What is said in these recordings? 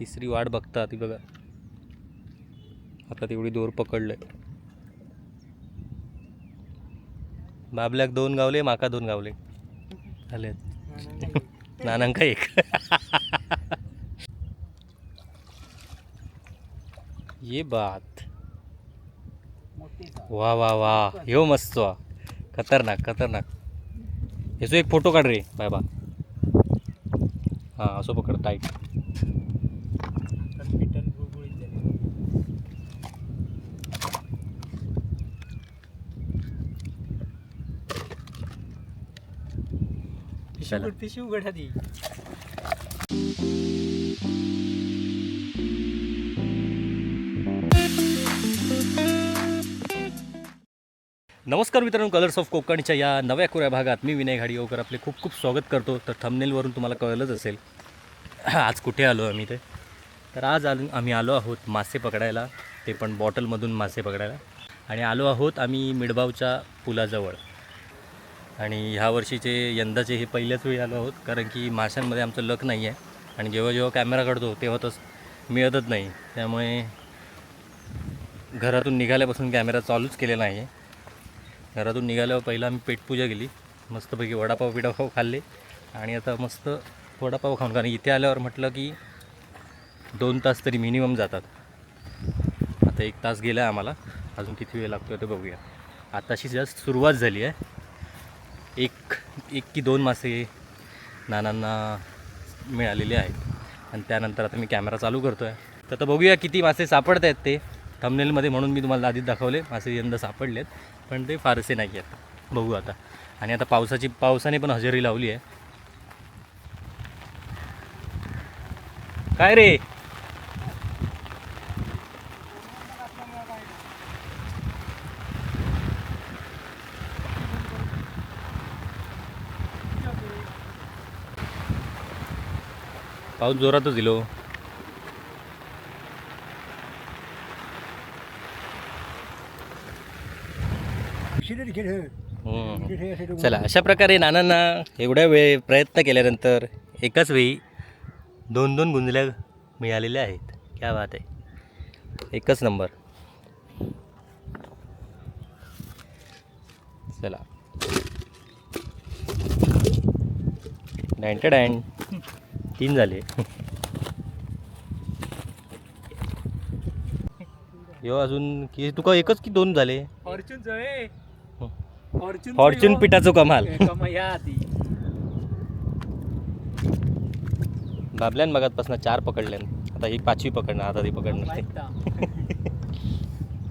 तिसरी वाट बघता ती बघा. आता तेवढी दोर पकडलंय. बाबल्याक दोन गावले माका दोन गावले. झाले नानांका एक. ये बात. वा वा वा. ह्यो मस्त वा. खतरनाक खतरनाक. ह्याचो एक फोटो काढ रे बाय बा हां असं पकड टाईट पिशवी उघडा ती. नमस्कार मित्रांनो कलर्स ऑफ कोकणच्या या नव्या कोऱ्या भागात मी विनय घाडिओकर आपले खूप खूप स्वागत करतो. तर थंबनेलवरून तुम्हाला कळलंच असेल. आज कुठे आलो आम्ही ते तर आज आलो आम्ही आलो आहोत मासे पकडायला. ते पण बॉटलमधून मासे पकडायला. आणि आलो आहोत आम्ही मिडबावच्या पुलाजवळ. आणि ह्या वर्षीचे यंदाचे हे पहिल्याच वेळी आलो आहोत कारण की माशांमध्ये आमचं लक नाही आहे. आणि जेव्हा जेव्हा कॅमेरा काढतो तेव्हा तस मिळतच नाही. त्यामुळे घरातून निघाल्यापासून कॅमेरा चालूच केलेला नाही आहे. घरातून निघाल्यावर पहिला आम्ही पेटपूजा केली. मस्तपैकी वडापाव पिडापाव खाल्ले. आणि आता मस्त वडापाव खाऊन कारण इथे आल्यावर म्हटलं की दोन तास तरी मिनिमम जातात. आता एक तास गेला आहे आम्हाला. अजून किती वेळ लागतो ते बघूया. आताशी जस्ट सुरुवात झाली आहे. एक एक की दोन मासे नानांना मिळालेले आहेत. आणि त्यानंतर आता मी कॅमेरा चालू करतो आहे तर आता बघूया किती मासे सापडत आहेत ते. थंबनेलमध्ये म्हणून मी तुम्हाला आधीच दाखवले. मासे यंदा सापडलेत. पण ते फारसे नाही आहेत. बघू आता. आणि आता पावसाची पावसाने पण हजेरी लावली आहे. काय रे? पाऊस जोरातच दिलो. हो. चला अशा प्रकारे नानांना एवढ्या वेळ प्रयत्न केल्यानंतर एकाच वेळी दोन दोन गुंजल्या मिळालेल्या आहेत. क्या बात आहे. एकच नंबर. चला. डॅन्ट डॅन. तीन झाले. यो अजून की तुका एकच की दोन झाले? फॉर्च्यून फॉर्च्यून पिठाचो कमाल. बाबल्यान मगातपासून चार पकडल्यान. आता ही पाचवी पकडणार आता ती पकडणार. ना.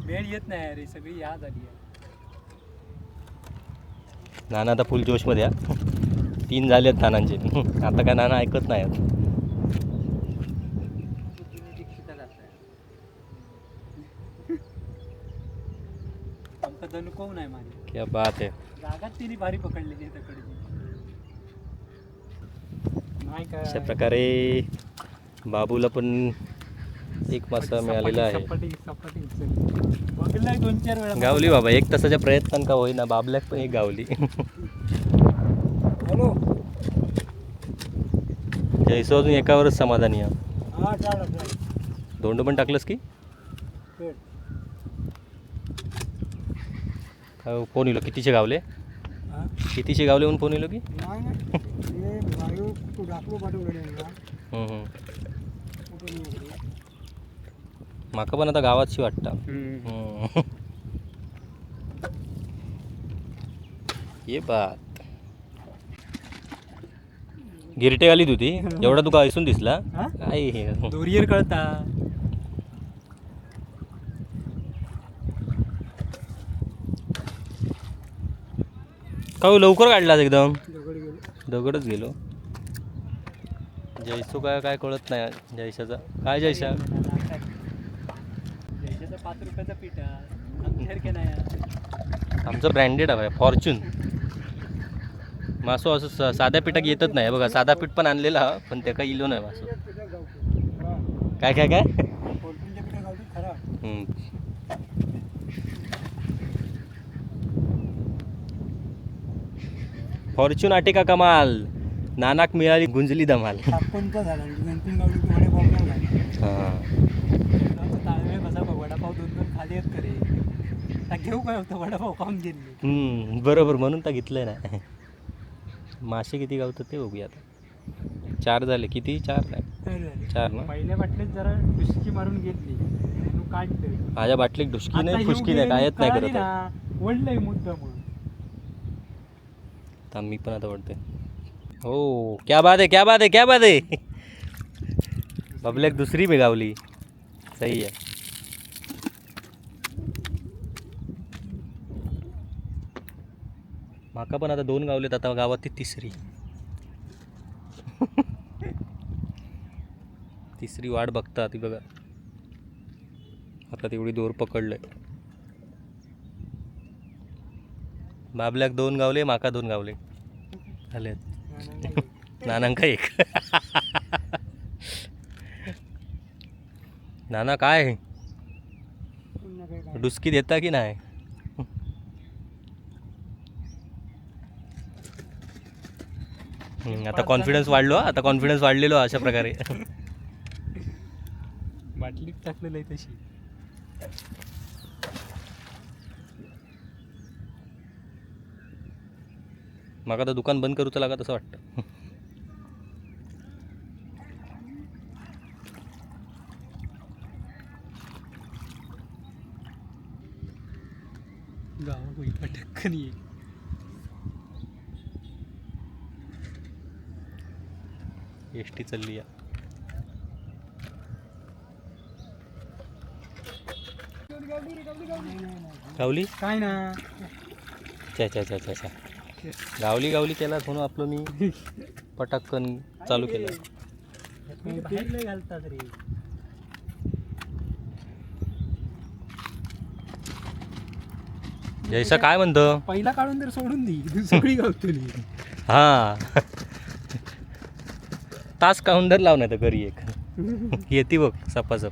वेळ येत नाही रे सगळी या झाली आहे. नाना आता फुल जोशमध्ये हा. तीन झाले आहेत नानांचे. आता काय नाना ऐकत नाही क्या बात आहे. अशा प्रकारे बाबूला पण एक मासा मिळालेला आहे. गावली बाबा एक तासाच्या प्रयत्न का होईना. बाबल्याक पण एक गावली. जैसो अजून एकावरच समाधानी आहे हा दोंड पण टाकलंस की? काय फोन येलो कितीचे गावले? कितीचे गावले म्हणून फोन येलो की? नाही नाही. ते वायू तू दाखलो पाठवलेले हम्म, हम्म. माका पण आता गावातशी वाटतं. हम्म. ये बात गिरटे घालीत होती एवढा तुका ऐसून दिसला. हा? काय हे. दोरीयर कळता. का हो, लवकर काढलास एकदम. दगडच गेलो. जयसू काय काय कळत नाही जयशाचा काय जयशा जयशाचा पाच रुपयाचा पीठ. आमचं ब्रँडेड आहे फॉर्च्यून मासो असं स- साध्या पिठात येतच नाही. बघा साधा पीठ पण आणलेला हा, पण ते काही इलो नाही मासो. काय काय काय? फॉर्च्युन आटे का आटिका कमाल. नानाक मिळाली गुंजली धमाल. कसा वडापाव खाली घेऊ काय होतं वडापाव काम गेले बरोबर म्हणून तर घेतलंय ना. मासे किती गावतात ते बघूया आता. चार झाले. किती? चार नाही चार ना? पहिल्या बाटलीत जरा डुसकी मारून घेतली. माझ्या बाटलीत आता नाही फुसकी नाही कायच नाही करत वडलंय मुद्दा म्हणून मी पण आता वाटते हो क्या बात आहे क्या बात आहे क्या बात आहे. बबल्याक दुसरी मी गावली सही आहे. माका पण आता दोन गावलेत आता गावात ती तिसरी. तिसरी वाट बघता ती बघा. आता तेवढी दोर पकडलंय. बाबल्याक दोन गावले माका दोन गावले. झाले नानांका एक. नाना काय? डुसकी देता की नाही? हम्म, आता कॉन्फिडन्स वाढलो हा, आता कॉन्फिडन्स वाढलेलो हा अशा प्रकारे. बाटलीत टाकलेलं आहे तशी. मग आता दुकान बंद करूचं लागत असं वाटतं. गावा होई पटकन एस टी चालली या. गावली? काय ना. चा चा चा चा चा गावली गावली केलास म्हणून आपलं मी. पटाकन चालू केलं. घालतात रे जैसा काय म्हणतं? पहिला काढून तर सोडून दे. सगळी गावतली. हा. तास काउंटर लाव नाही तर घरी एक. येते बघ सपासप.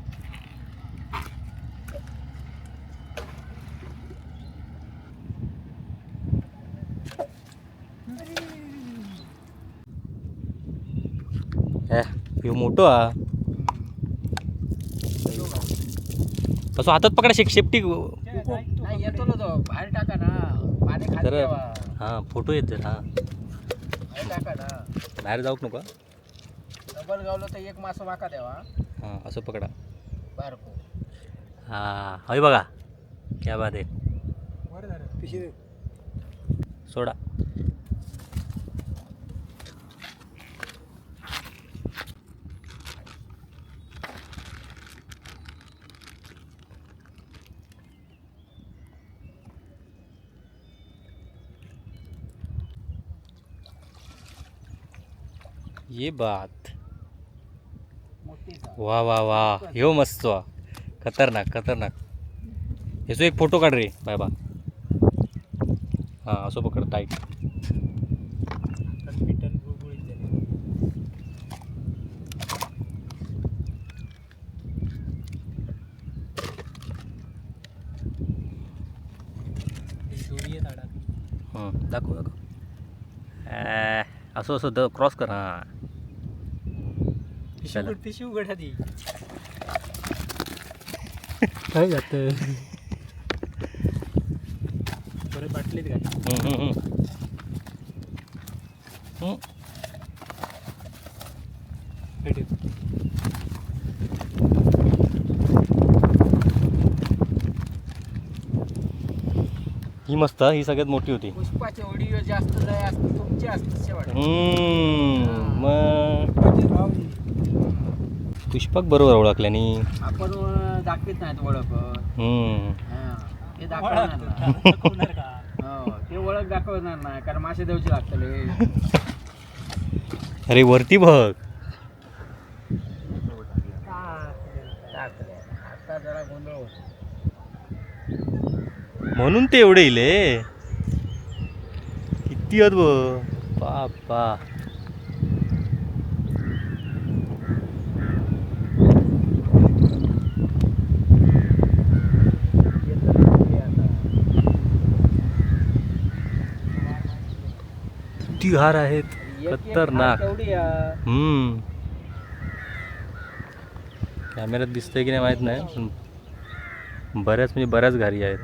ह्यो मोठो हा. असं हातात पकडा शेक शेपटी नाही येतो ना तो. बाहेर टाका ना. पाणी हां फोटो येत जर हां. बाहेर टाका ना. बाहेर जाऊक नको डबल गावलं तर एक मासं माका द्यावा हां. असं पकडा. बाहेर को हां हय बघा. क्या बात आहे. बरं झालं पिशवी सोडा. ये बात. वा वा वा. ह्यो मस्त वा. खतरनाक खतरनाक. ह्याचो एक फोटो काढ रे बाय बा हां असं पकड टाईट हं, दाखव दाखव. असं असं द क्रॉस कर. हां. चला. शिवगड ती. शिवगड आधी काय जात परत बाटलीत घाल. हं, हं, हं. हं. ही मस्त ही सगळ्यात मोठी होती. पुष्पाचे व्हिडिओ जास्त जाय असते तुमचे असते शेवट. हम्म, मग. पुष्पक बरोबर ओळखल्यानी. आपण दाखवीत नाहीत ओळख हम्म. हा, ते दाखवणार ना हो, ते ओळख दाखवणार नाही कारण मासे देऊचे लागतले. अरे वरती बघ. आता जरा गोंधळ होतो म्हणून ते एवढे इले. किती आहेत बघ. बापा किती हार आहेत. खतरनाक. हम्म. कॅमेऱ्यात दिसतंय की नाही माहीत नाही पण बऱ्याच म्हणजे बऱ्याच घारी आहेत.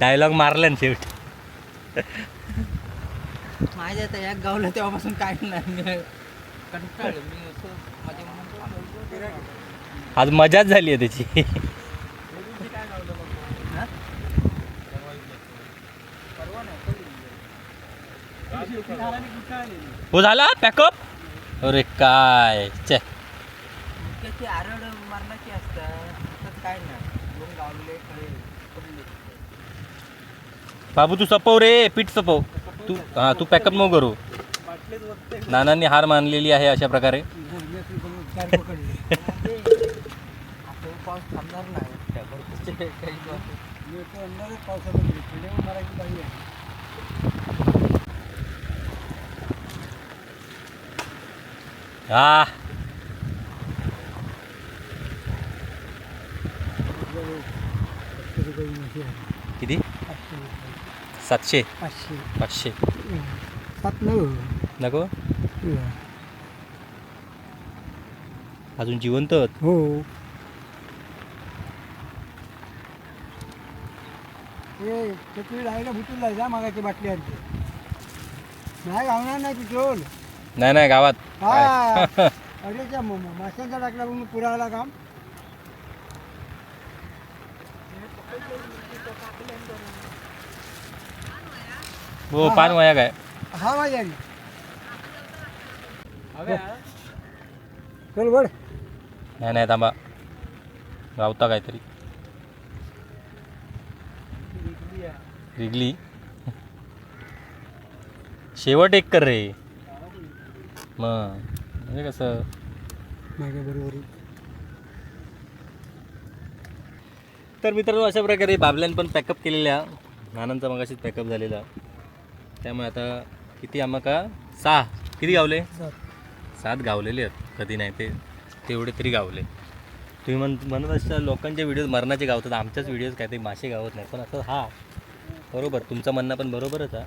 डायलॉग मारला ना शेवट. माझ्या आता या गावला तेव्हापासून काय नाही मी कंटाळलो. मी असं माझ्या मनात आज मजाच झाली आहे त्याची. हो झाला पॅकअप अरे काय चे. आरड मारण्याची असतात तर काय नाही दोन गावले खळे पडले बाबू तू सपव रे पीठ सपव. तू हां तू पॅकअप नको करू. नानांनी हार मानलेली आहे अशा प्रकारे. आता किती? सातशे? पाचशे. पाचशे सात नऊ नको अजून जिवंत. हो. ए बाटली आणते नाही गावणार नाही पेट्रोल नाही नाही गावात. हा? अरे त्या माशांचा टाकला म्हणून पुराला काम. हो पान वया काय हा माझ्या चल बड नाही नाही थांबा. गावता काहीतरी. रिगली. शेवट एक कर रे. मग म्हणजे कसं? माझ्या बरोबर तर मित्रांनो अशा प्रकारे बाबल्यान पण पॅकअप केलेल्या नानांचा मगाशीच पॅकअप झालेला. त्यामुळे आता किती आम्हा का? सहा. किती गावले? सात. गावलेले आहेत. कधी नाही ते. तेवढे तरी गावले. तुम्ही म्हण म्हणत असता लोकांचे व्हिडिओज मरणाचे गावतात. आमच्याच व्हिडिओज काय ते मासे गावत नाही पण असं हा. बरोबर. तुमचं म्हणणं पण बरोबरच आहे.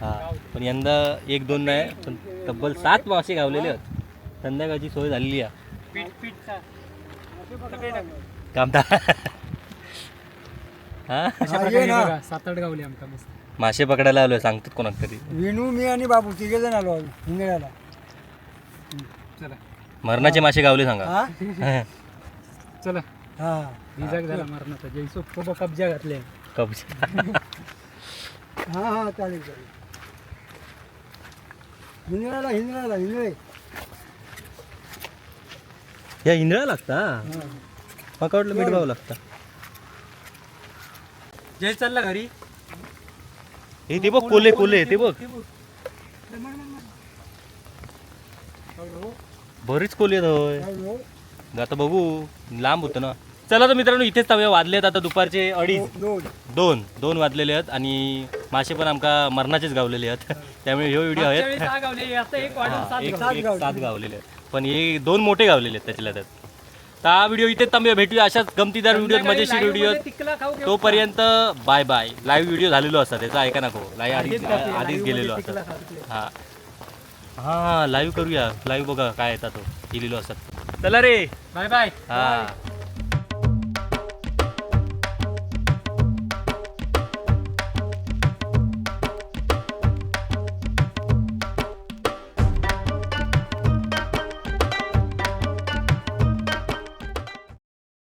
हा. पण यंदा एक दोन नाही. पण तब्बल सात मासे गावलेले आहेत. संध्याकाळची सोय झालेली आहे. कामता हा? सात आठ गावले आमका मस्त. मासे पकडायला आलोय सांगतात कोणाक तरी. विनू मी आणि बाबू तिघे जण आलो हिंगळ्याला. चला. मरणाचे मासे गावले सांगा. हा? चला. हा. झाला जैसो खूप कब्जा घातले. कब्ज. हा हा चालेल चालेल. हिंगळ्याला हिंगळ्याला हिंगळे. या इंद्रा लागता? वाटलं मीठ भाव लागता. जय चालला घरी. हे ते बघ कोले कोले ते बघ. बरीच कोले आहेत होय. आता बघू लांब होतं ना. चला तर मित्रांनो इथेच थांबूया. वाजलेत आता दुपारचे अडीच. दोन दोन दोन वाजलेले आहेत आणि मासे पण आमका मरणाचेच गावलेले आहेत. त्यामुळे हे व्हिडिओ आहेत. सात गावलेले आहेत. पण हे दोन मोठे गावलेले आहेत त्याच्याला त्यात. तर हा व्हिडिओ इथेच थांबूया. भेटूया अशाच गमतीदार व्हिडिओ मजेशीर व्हिडिओ तोपर्यंत बाय बाय लाईव्ह व्हिडिओ झालेलो असतात त्याचा ऐका नको लाईव्ह आधीच आधीच गेलेलो असतात. हा. हा लाईव्ह करूया. लाईव्ह बघा काय येतात तो. गेलेलो असतात. चला रे. बाय बाय हा.